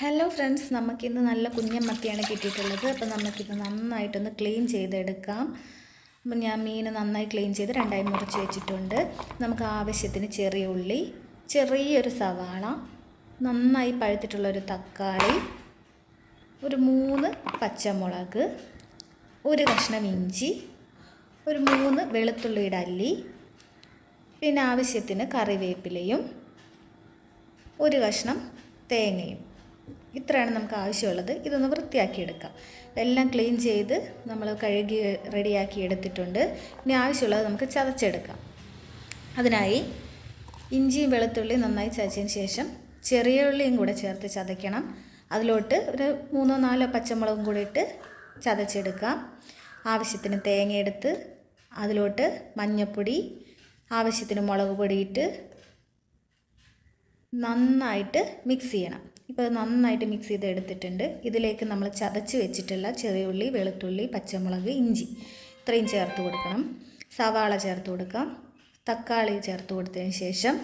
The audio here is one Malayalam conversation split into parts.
ഹലോ ഫ്രണ്ട്സ് നമുക്കിന്ന് നല്ല കുഞ്ഞൻ മത്തിയാണ് കിട്ടിയിട്ടുള്ളത്. അപ്പോൾ നമുക്കിത് നന്നായിട്ടൊന്ന് ക്ലീൻ ചെയ്തെടുക്കാം. അപ്പം ഞാൻ മീൻ നന്നായി ക്ലീൻ ചെയ്ത് രണ്ടായി മുറിച്ച് വെച്ചിട്ടുണ്ട്. നമുക്ക് ആവശ്യത്തിന് ചെറിയ ഉള്ളി ചെറിയൊരു സവാള നന്നായി പഴുത്തിട്ടുള്ളൊരു തക്കാളി ഒരു മൂന്ന് പച്ചമുളക് ഒരു കഷ്ണം ഇഞ്ചി ഒരു മൂന്ന് വെളുത്തുള്ളിയുടെ അല്ലി പിന്നെ ആവശ്യത്തിന് കറിവേപ്പിലയും ഒരു കഷ്ണം തേങ്ങയും. ഇത്രയാണ് നമുക്ക് ആവശ്യമുള്ളത്. ഇതൊന്ന് വൃത്തിയാക്കിയെടുക്കാം. എല്ലാം ക്ലീൻ ചെയ്ത് നമ്മൾ കഴുകി റെഡിയാക്കി എടുത്തിട്ടുണ്ട്. ഇനി ആവശ്യമുള്ളത് നമുക്ക് ചതച്ചെടുക്കാം. അതിനായി ഇഞ്ചിയും വെളുത്തുള്ളിയും നന്നായി ചതച്ചതിന് ശേഷം ചെറിയ ഉള്ളിയും കൂടെ ചേർത്ത് ചതയ്ക്കണം. അതിലോട്ട് ഒരു മൂന്നോ നാലോ പച്ചമുളകും കൂടി ഇട്ട് ചതച്ചെടുക്കാം. ആവശ്യത്തിന് തേങ്ങയെടുത്ത് അതിലോട്ട് മഞ്ഞൾപ്പൊടി ആവശ്യത്തിന് മുളക് പൊടിയിട്ട് നന്നായിട്ട് മിക്സ് ചെയ്യണം. ഇപ്പോൾ നന്നായിട്ട് മിക്സ് ചെയ്ത് എടുത്തിട്ടുണ്ട് ഇതിലേക്ക് നമ്മൾ ചതച്ച് വെച്ചിട്ടുള്ള ചെറിയ ഉള്ളി വെളുത്തുള്ളി പച്ചമുളക് ഇഞ്ചി ഇത്രയും ചേർത്ത് കൊടുക്കണം. സവാള ചേർത്ത് കൊടുക്കാം. തക്കാളി ചേർത്ത് കൊടുത്തതിന് ശേഷം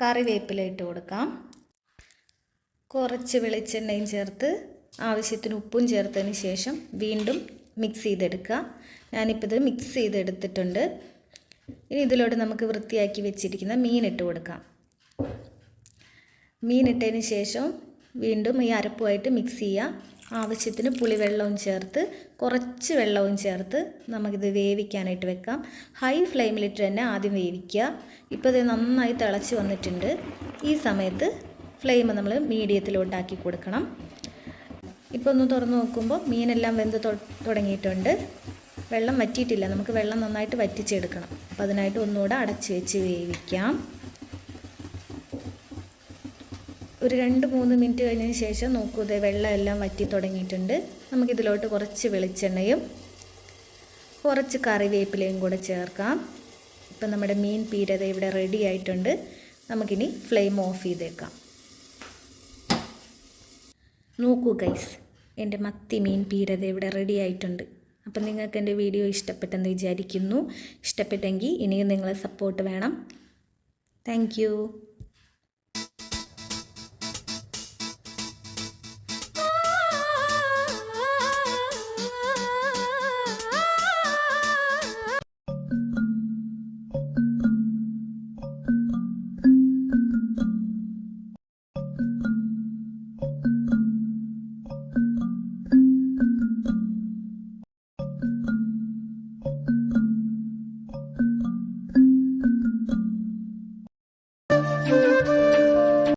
കറിവേപ്പില ഇട്ട് കൊടുക്കാം. കുറച്ച് വെളിച്ചെണ്ണയും ചേർത്ത് ആവശ്യത്തിന് ഉപ്പും ചേർത്തതിന് ശേഷം വീണ്ടും മിക്സ് ചെയ്തെടുക്കുക. ഞാനിപ്പോൾ ഇത് മിക്സ് ചെയ്തെടുത്തിട്ടുണ്ട്. ഇനി ഇതിലോട്ട് നമുക്ക് വൃത്തിയാക്കി വെച്ചിരിക്കുന്ന മീൻ ഇട്ട് കൊടുക്കാം. മീൻ ഇട്ടതിന് ശേഷം വീണ്ടും ഈ അരപ്പുമായിട്ട് മിക്സ് ചെയ്യുക ആവശ്യത്തിന് പുളിവെള്ളവും ചേർത്ത് കുറച്ച് വെള്ളവും ചേർത്ത് നമുക്കിത് വേവിക്കാനായിട്ട് വെക്കാം. ഹൈ ഫ്ലെയിമിലിട്ട് തന്നെ ആദ്യം വേവിക്കുക. ഇപ്പോൾ ഇത് നന്നായി തിളച്ച് വന്നിട്ടുണ്ട്. ഈ സമയത്ത് ഫ്ലെയിം നമ്മൾ മീഡിയത്തിലോട്ടാക്കി കൊടുക്കണം. ഇപ്പോൾ ഒന്ന് തുറന്ന് നോക്കുമ്പോൾ മീനെല്ലാം വെന്ത് തുടങ്ങിയിട്ടുണ്ട്. വെള്ളം വറ്റിയിട്ടില്ല. നമുക്ക് വെള്ളം നന്നായിട്ട് വറ്റിച്ചെടുക്കണം. അപ്പോൾ അതിനായിട്ട് ഒന്നുകൂടെ അടച്ച് വെച്ച് വേവിക്കാം. ഒരു രണ്ട് മൂന്ന് മിനിറ്റ് കഴിഞ്ഞതിന് ശേഷം നോക്കൂ ഇതേ വെള്ളമെല്ലാം വറ്റി തുടങ്ങിയിട്ടുണ്ട്. നമുക്കിതിലോട്ട് കുറച്ച് വെളിച്ചെണ്ണയും കുറച്ച് കറിവേപ്പിലയും കൂടെ ചേർക്കാം. ഇപ്പം നമ്മുടെ മീൻ പീരത ഇവിടെ റെഡി ആയിട്ടുണ്ട്. നമുക്കിനി ഫ്ലെയിം ഓഫ് ചെയ്തേക്കാം. നോക്കൂ ഗൈസ് എന്റെ മത്തി മീൻ പീരത ഇവിടെ റെഡി ആയിട്ടുണ്ട്. അപ്പം നിങ്ങൾക്ക് എന്റെ വീഡിയോ ഇഷ്ടപ്പെട്ടെന്ന് വിചാരിക്കുന്നു. ഇഷ്ടപ്പെട്ടെങ്കിൽ ഇനിയും നിങ്ങളെ സപ്പോർട്ട് വേണം. താങ്ക്